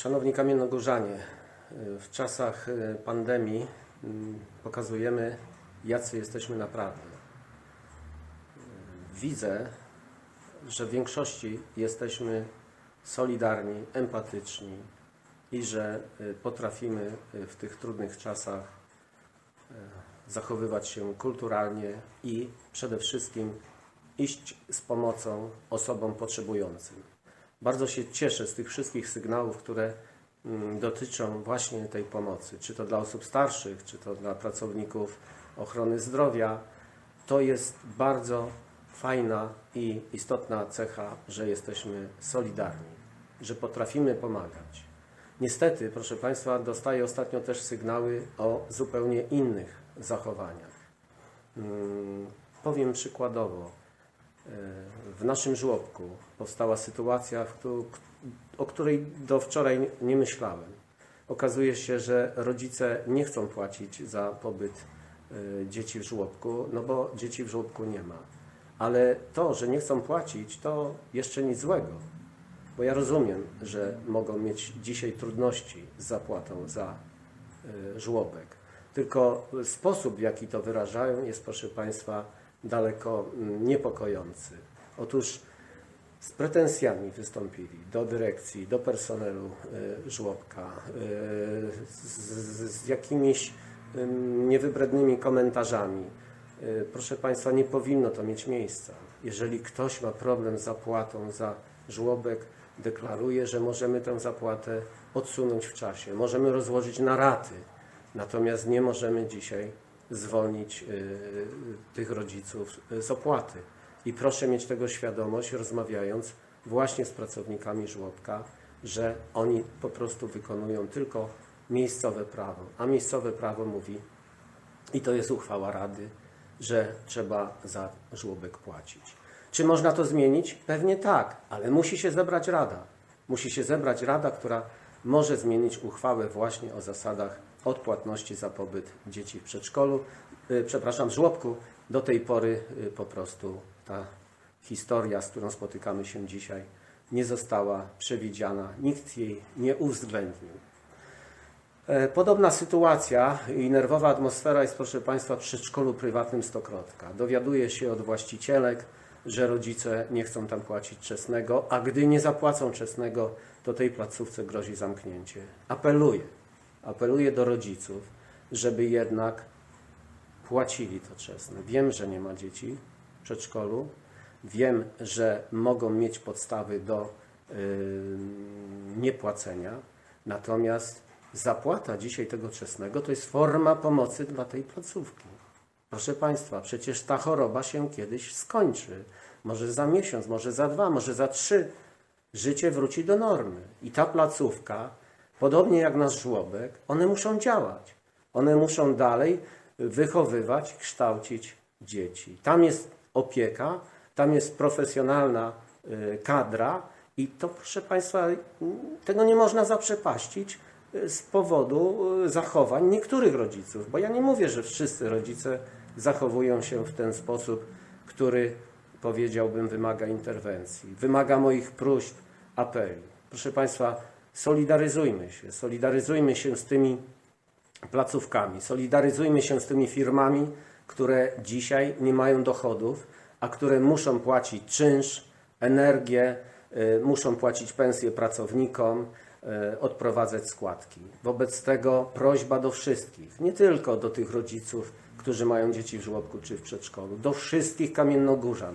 Szanowni Kamiennogórzanie, w czasach e, pandemii mm, pokazujemy, jacy jesteśmy naprawdę. Widzę, że w większości jesteśmy solidarni, empatyczni i że e, potrafimy e, w tych trudnych czasach zachowywać się kulturalnie i przede wszystkim iść z pomocą osobom potrzebującym. Bardzo się cieszę z tych wszystkich sygnałów, które mm, dotyczą właśnie tej pomocy, czy to dla osób starszych, czy to dla pracowników ochrony zdrowia. To jest bardzo fajna i istotna cecha, że jesteśmy solidarni, że potrafimy pomagać. Niestety, proszę Państwa, dostaję ostatnio też sygnały o zupełnie innych zachowaniach. Mm, Powiem przykładowo. E, W naszym żłobku powstała sytuacja, o której do wczoraj nie myślałem. Okazuje się, że rodzice nie chcą płacić za pobyt e, dzieci w żłobku, no bo dzieci w żłobku nie ma. Ale to, że nie chcą płacić, to jeszcze nic złego. Bo ja rozumiem, że mogą mieć dzisiaj trudności z zapłatą za e, żłobek. Tylko sposób, w jaki to wyrażają, jest, proszę Państwa, daleko mm, niepokojący. Otóż z pretensjami wystąpili do dyrekcji, do personelu e, żłobka, e, z, jakimiś niewybrednymi komentarzami. E, Proszę Państwa, nie powinno to mieć miejsca. Jeżeli ktoś ma problem z zapłatą za żłobek, deklaruje, że możemy tę zapłatę odsunąć w czasie, możemy rozłożyć na raty. Natomiast nie możemy dzisiaj zwolnić y, tych rodziców z opłaty. I proszę mieć tego świadomość, rozmawiając właśnie z pracownikami żłobka, że oni po prostu wykonują tylko miejscowe prawo. A miejscowe prawo mówi, i to jest uchwała Rady, że trzeba za żłobek płacić. Czy można to zmienić? Pewnie tak, ale musi się zebrać Rada. Musi się zebrać Rada, która może zmienić uchwałę właśnie o zasadach odpłatności za pobyt dzieci w przedszkolu, y, przepraszam, żłobku. Do tej pory y, po prostu ta historia, z którą spotykamy się dzisiaj, nie została przewidziana, nikt jej nie uwzględnił. E, Podobna sytuacja i nerwowa atmosfera jest, proszę Państwa, w przedszkolu prywatnym Stokrotka. Dowiaduje się od właścicielek, że rodzice nie chcą tam płacić czesnego, a gdy nie zapłacą czesnego, to tej placówce grozi zamknięcie. Apeluję, apeluję do rodziców, żeby jednak płacili to czesne. Wiem, że nie ma dzieci w przedszkolu, wiem, że mogą mieć podstawy do yy, niepłacenia, natomiast zapłata dzisiaj tego czesnego to jest forma pomocy dla tej placówki. Proszę Państwa, przecież ta choroba się kiedyś skończy. Może za miesiąc, może za dwa, może za trzy. Życie wróci do normy. I ta placówka, podobnie jak nasz żłobek, one muszą działać. One muszą dalej wychowywać, kształcić dzieci. Tam jest opieka, tam jest profesjonalna y, kadra i to, proszę Państwa, tego nie można zaprzepaścić y, z powodu y, zachowań niektórych rodziców. Bo ja nie mówię, że wszyscy rodzice zachowują się w ten sposób, który powiedziałbym wymaga interwencji, wymaga moich próśb, apeli. Proszę Państwa, solidaryzujmy się, solidaryzujmy się z tymi placówkami, solidaryzujmy się z tymi firmami, które dzisiaj nie mają dochodów, a które muszą płacić czynsz, energię, y, muszą płacić pensje pracownikom, y, odprowadzać składki. Wobec tego prośba do wszystkich, nie tylko do tych rodziców, którzy mają dzieci w żłobku czy w przedszkolu, do wszystkich kamiennogórzan.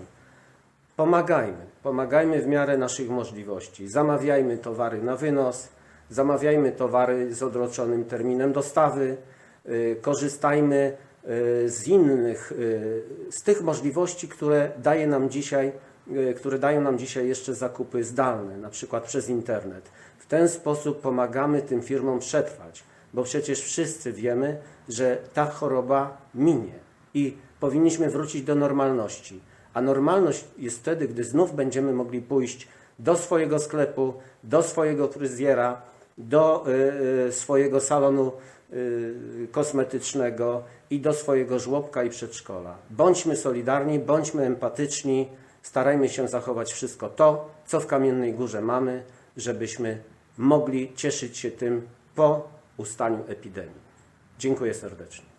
Pomagajmy, pomagajmy w miarę naszych możliwości. Zamawiajmy towary na wynos, zamawiajmy towary z odroczonym terminem dostawy, y, korzystajmy y, z innych, y, z tych możliwości, które daje nam dzisiaj, które dają nam dzisiaj jeszcze zakupy zdalne, na przykład przez internet. W ten sposób pomagamy tym firmom przetrwać, bo przecież wszyscy wiemy, że ta choroba minie i powinniśmy wrócić do normalności. A normalność jest wtedy, gdy znów będziemy mogli pójść do swojego sklepu, do swojego fryzjera, do y, y, swojego salonu y, kosmetycznego i do swojego żłobka i przedszkola. Bądźmy solidarni, bądźmy empatyczni, starajmy się zachować wszystko to, co w Kamiennej Górze mamy, żebyśmy mogli cieszyć się tym po ustaniu epidemii. Dziękuję serdecznie.